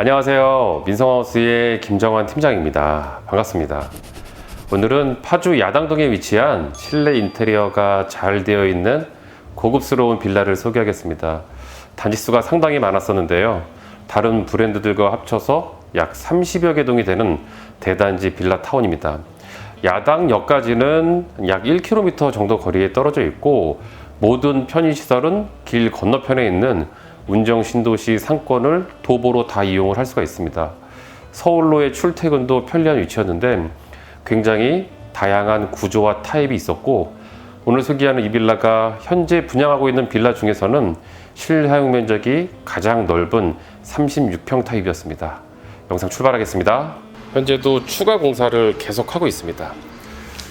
안녕하세요. 민성하우스의 김정환 팀장입니다. 반갑습니다. 오늘은 파주 야당동에 위치한 실내 인테리어가 잘 되어 있는 고급스러운 빌라를 소개하겠습니다. 단지수가 상당히 많았었는데요. 다른 브랜드들과 합쳐서 약 30여 개 동이 되는 대단지 빌라 타운입니다. 야당역까지는 약 1km 정도 거리에 떨어져 있고 모든 편의시설은 길 건너편에 있는 운정 신도시 상권을 도보로 다 이용을 할 수가 있습니다. 서울로의 출퇴근도 편리한 위치였는데 굉장히 다양한 구조와 타입이 있었고 오늘 소개하는 이 빌라가 현재 분양하고 있는 빌라 중에서는 실사용 면적이 가장 넓은 36평 타입이었습니다. 영상 출발하겠습니다. 현재도 추가 공사를 계속하고 있습니다.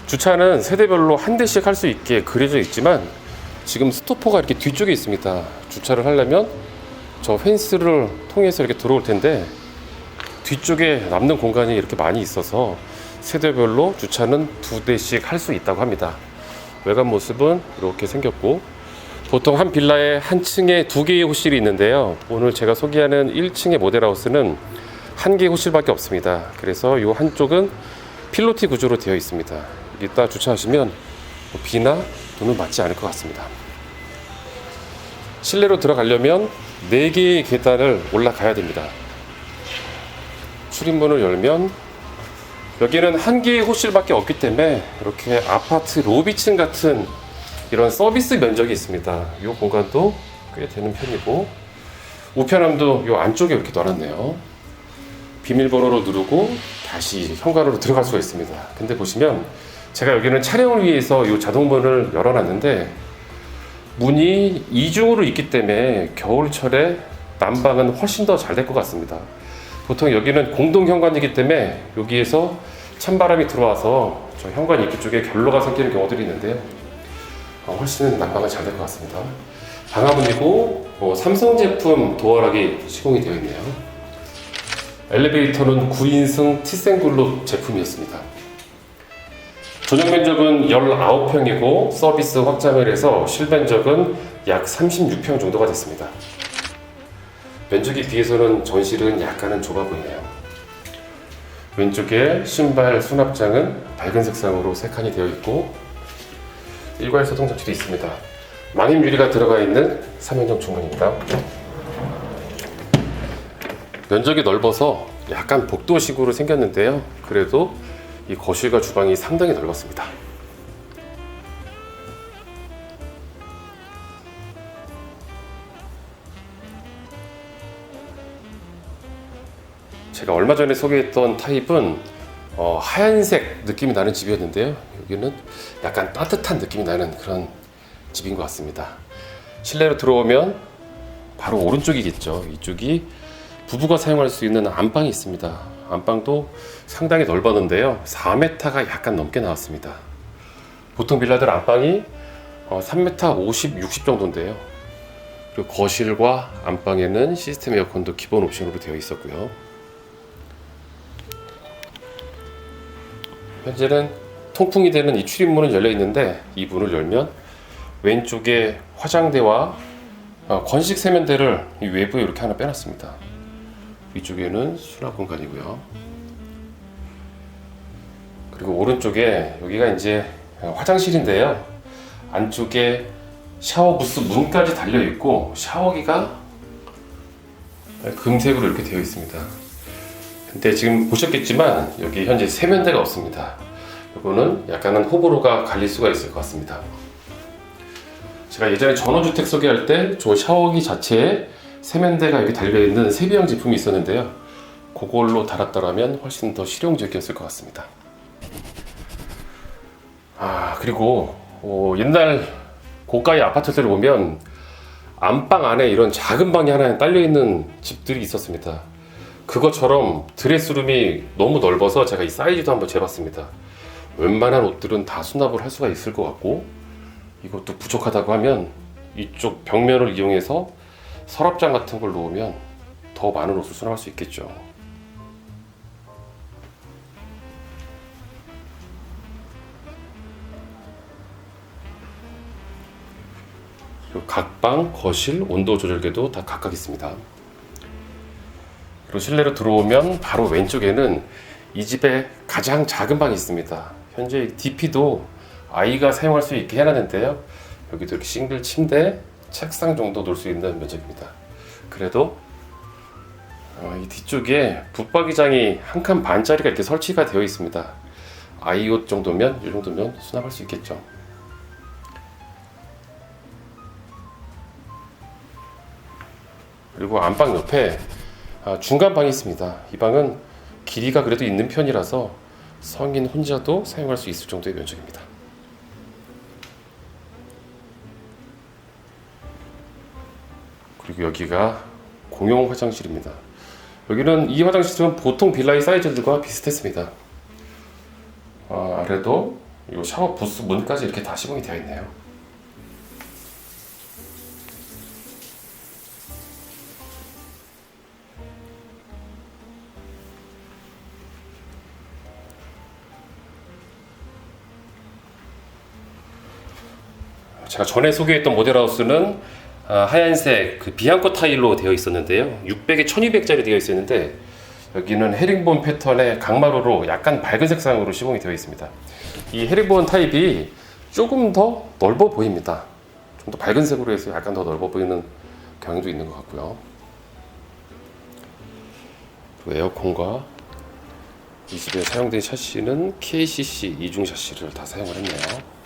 주차는 세대별로 한 대씩 할 수 있게 그려져 있지만 지금 스토퍼가 이렇게 뒤쪽에 있습니다. 주차를 하려면 저 펜스를 통해서 이렇게 들어올 텐데 뒤쪽에 남는 공간이 이렇게 많이 있어서 세대별로 주차는 두 대씩 할 수 있다고 합니다. 외관 모습은 이렇게 생겼고 보통 한 빌라에 한 층에 두 개의 호실이 있는데요. 오늘 제가 소개하는 1층의 모델하우스는 한 개의 호실밖에 없습니다. 그래서 이 한쪽은 필로티 구조로 되어 있습니다. 여기다 주차하시면 뭐 비나 돈은 맞지 않을 것 같습니다. 실내로 들어가려면 4개의 계단을 올라가야 됩니다. 출입문을 열면 여기는 한 개의 호실밖에 없기 때문에 이렇게 아파트 로비층 같은 이런 서비스 면적이 있습니다. 이 공간도 꽤 되는 편이고 우편함도 이 안쪽에 이렇게 놔놨네요. 비밀번호로 누르고 다시 현관으로 들어갈 수가 있습니다. 근데 보시면 제가 여기는 촬영을 위해서 이 자동문을 열어놨는데 문이 이중으로 있기 때문에 겨울철에 난방은 훨씬 더 잘 될 것 같습니다. 보통 여기는 공동 현관이기 때문에 여기에서 찬바람이 들어와서 저 현관 입구 쪽에 결로가 생기는 경우들이 있는데요. 어, 훨씬 난방은 잘 될 것 같습니다. 방화문이고 뭐 삼성 제품 도어락이 시공이 되어 있네요. 엘리베이터는 9인승 티센글로 제품이었습니다. 전용 면적은 19평이고 서비스 확장을 해서 실면적은 약 36평 정도가 됐습니다. 면적에 비해서는 전실은 약간은 좁아 보이네요. 왼쪽에 신발 수납장은 밝은 색상으로 세 칸이 되어 있고 일괄 소등 장치도 있습니다. 망임 유리가 들어가 있는 3연용 중문입니다. 면적이 넓어서 약간 복도식으로 생겼는데요. 그래도 이 거실과 주방이 상당히 넓었습니다. 제가 얼마 전에 소개했던 타입은 어, 하얀색 느낌이 나는 집이었는데요. 여기는 약간 따뜻한 느낌이 나는 그런 집인 것 같습니다. 실내로 들어오면 바로 오른쪽이겠죠. 이쪽이 부부가 사용할 수 있는 안방이 있습니다. 안방도 상당히 넓었는데요. 4m가 약간 넘게 나왔습니다. 보통 빌라들 안방이 어, 3m 50, 60 정도인데요. 그리고 거실과 안방에는 시스템 에어컨도 기본 옵션으로 되어 있었고요. 현재는 통풍이 되는 이 출입문은 열려 있는데 이 문을 열면 왼쪽에 화장대와 어, 건식 세면대를 이 외부에 이렇게 하나 빼놨습니다. 위쪽에는 수납 공간이고요. 그리고 오른쪽에 여기가 이제 화장실인데요. 안쪽에 샤워 부스 문까지 달려 있고 샤워기가 금색으로 이렇게 되어 있습니다. 근데 지금 보셨겠지만 여기 현재 세면대가 없습니다. 이거는 약간은 호불호가 갈릴 수가 있을 것 같습니다. 제가 예전에 전원주택 소개할 때 저 샤워기 자체에 세면대가 여기 달려있는 세비형 제품이 있었는데요. 그걸로 달았더라면 훨씬 더 실용적이었을 것 같습니다. 아, 그리고 어, 옛날 고가의 아파트들을 보면 안방 안에 이런 작은 방이 하나 딸려있는 집들이 있었습니다. 그것처럼 드레스룸이 너무 넓어서 제가 이 사이즈도 한번 재봤습니다. 웬만한 옷들은 다 수납을 할 수가 있을 것 같고 이것도 부족하다고 하면 이쪽 벽면을 이용해서 서랍장 같은 걸 놓으면 더 많은 옷을 수납할 수 있겠죠. 각방, 거실, 온도 조절계도 다 각각 있습니다. 그리고 실내로 들어오면 바로 왼쪽에는 이 집의 가장 작은 방이 있습니다. 현재 DP도 아이가 사용할 수 있게 해놨는데요. 여기도 이렇게 싱글 침대, 책상 정도 놓을 수 있는 면적입니다. 그래도 어, 이 뒤쪽에 붙박이장이 한 칸 반짜리가 이렇게 설치가 되어 있습니다. 아이 옷 정도면 이 정도면 수납할 수 있겠죠. 그리고 안방 옆에 아, 중간 방이 있습니다. 이 방은 길이가 그래도 있는 편이라서 성인 혼자도 사용할 수 있을 정도의 면적입니다. 그리고 여기가 공용 화장실입니다. 여기는 이 화장실은 보통 빌라의 사이즈들과 비슷했습니다. 아, 아래도 이 샤워 부스 문까지 이렇게 다 시공이 되어 있네요. 제가 전에 소개했던 모델하우스는 아, 하얀색 그 비앙코 타일로 되어 있었는데요. 600에 1200짜리 되어 있었는데 여기는 헤링본 패턴의 강마루로 약간 밝은 색상으로 시공이 되어 있습니다. 이 헤링본 타입이 조금 더 넓어 보입니다. 좀 더 밝은 색으로 해서 약간 더 넓어 보이는 경향도 있는 것 같고요. 에어컨과 이 집에 사용된 샤시는 KCC 이중 샤시를 다 사용을 했네요.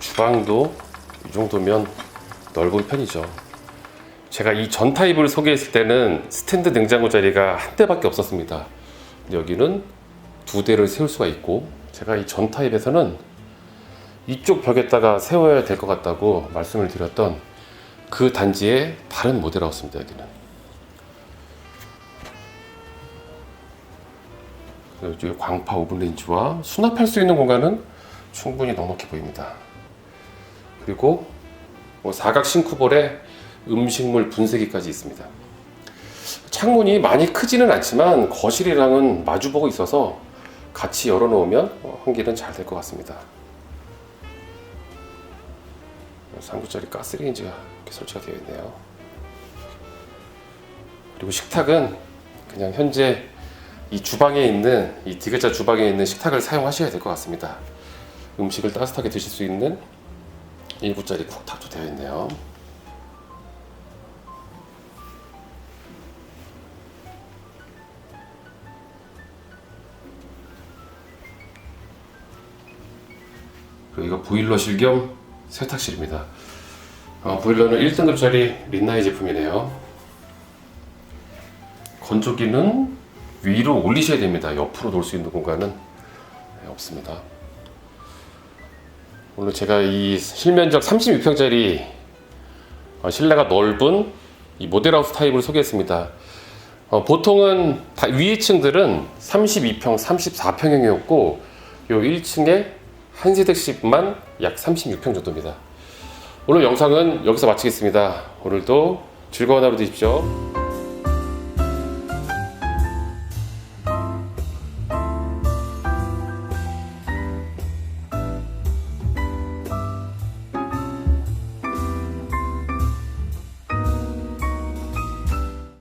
주방도 이 정도면 넓은 편이죠. 제가 이 전 타입을 소개했을 때는 스탠드 냉장고 자리가 한 대밖에 없었습니다. 여기는 두 대를 세울 수가 있고 제가 이 전 타입에서는 이쪽 벽에다가 세워야 될 것 같다고 말씀을 드렸던 그 단지의 다른 모델하우스입니다. 여기는. 광파 오븐 렌즈와 수납할 수 있는 공간은 충분히 넉넉해 보입니다. 그리고 뭐 사각 싱크볼에 음식물 분쇄기까지 있습니다. 창문이 많이 크지는 않지만 거실이랑은 마주보고 있어서 같이 열어놓으면 어, 환기는 잘 될 것 같습니다. 3구짜리 가스레인지가 이렇게 설치가 되어 있네요. 그리고 식탁은 그냥 현재 이 주방에 있는 이 디귿자 주방에 있는 식탁을 사용하셔야 될 것 같습니다. 음식을 따뜻하게 드실 수 있는 1구짜리 쿡탑도 되어 있네요. 그리고 이거 보일러실 겸 세탁실입니다. 어, 보일러는 1등급짜리 린나이 제품이네요. 건조기는 위로 올리셔야 됩니다. 옆으로 놓을 수 있는 공간은 네, 없습니다. 오늘 제가 이 실면적 36평짜리 어, 실내가 넓은 이 모델하우스 타입을 소개했습니다. 어, 보통은 다 위에 층들은 32평, 34평형이었고 요 1층에 한 세대씩만 약 36평 정도입니다. 오늘 영상은 여기서 마치겠습니다. 오늘도 즐거운 하루 되십시오.